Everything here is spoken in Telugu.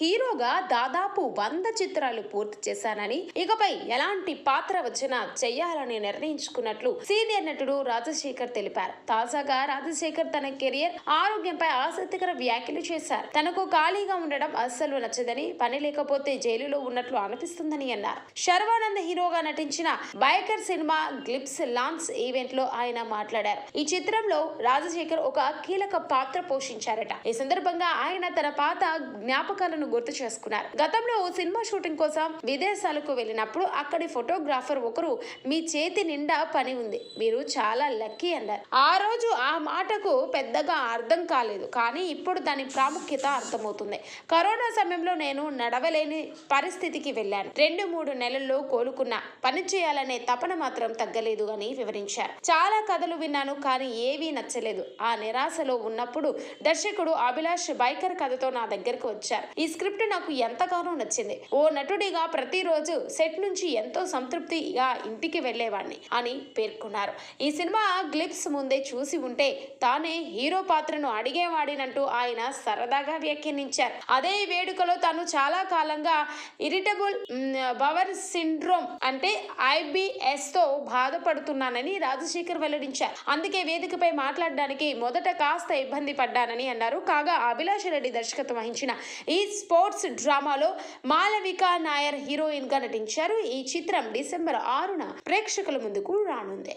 హీరోగా దాదాపు వంద చిత్రాలు పూర్తి చేశానని ఇకపై ఎలాంటి పాత్ర వచ్చినా చెయ్యాలని నిర్ణయించుకున్నట్లు సీనియర్ నటుడు రాజశేఖర్ తెలిపారు. తాజాగా రాజశేఖర్ తన కెరియర్ ఆరోగ్యంపై ఆసక్తికర వ్యాఖ్యలు చేశారు. తనకు ఖాళీగా ఉండడం అస్సలు నచ్చదని పని లేకపోతే జైలులో ఉన్నట్లు అనిపిస్తుందని అన్నారు. శర్వానంద్ హీరోగా నటించిన బైకర్ సినిమా గ్లిప్స్ లాంచ్ ఈవెంట్లో ఆయన మాట్లాడారు. ఈ చిత్రంలో రాజశేఖర్ ఒక కీలక పాత్ర పోషించారట. ఈ సందర్భంగా ఆయన తన పాత జ్ఞాపకాలను గుర్తు చేసుకున్నారు. గతంలో ఓ సినిమా షూటింగ్ కోసం విదేశాలకు వెళ్ళినప్పుడు అక్కడి ఫోటోగ్రాఫర్ ఒకరు మీ చేతి నిండా పని ఉంది. మీరు చాలా లక్కీ అన్నారు. ఆ రోజు ఆ మాటకు పెద్దగా అర్థం కాలేదు. కానీ ఇప్పుడు దాని ప్రాముఖ్యత అర్థమవుతుంది. కరోనా సమయంలో నేను నడవలేని పరిస్థితికి వెళ్ళాను. రెండు మూడు నెలల్లో కోలుకున్నా పని చేయాలనే తపన మాత్రం తగ్గలేదు అని వివరించారు. చాలా కథలు విన్నాను కానీ ఏవీ నచ్చలేదు. ఆ నిరాశలో ఉన్నప్పుడు దర్శకుడు అభిలాష్ బైకర్ కథతో నా దగ్గరకు వచ్చారు. ఈ స్క్రిప్ట్ నాకు ఎంతగానో నచ్చింది. ఓ నటుడిగా ప్రతిరోజు సెట్ నుంచి ఎంతో సంతృప్తిగా ఇంటికి వెళ్ళేవాడిని అని పేర్కొన్నారు. ఈ సినిమా గ్లిప్స్ ముందే చూసి ఉంటే తానే హీరో పాత్రను అడిగేవాడినంటూ ఆయన సరదాగా వ్యాఖ్యానించారు. అదే వేడుకలో తాను చాలా కాలంగా ఇరిటబుల్ బవర్ సిండ్రోమ్ అంటే ఐబిఎస్తో బాధపడుతున్నానని రాజశేఖర్ వెల్లడించారు. అందుకే వేదికపై మాట్లాడడానికి మొదట కాస్త ఇబ్బంది పడ్డానని అన్నారు. కాగా అభిలాష్ రెడ్డి దర్శకత్వం వహించిన ఈ స్పోర్ట్స్ డ్రామాలో మాలవిక నాయర్ హీరోయిన్గా నటించారు. ఈ చిత్రం డిసెంబర్ ఆరున ప్రేక్షకుల ముందుకు రానుంది.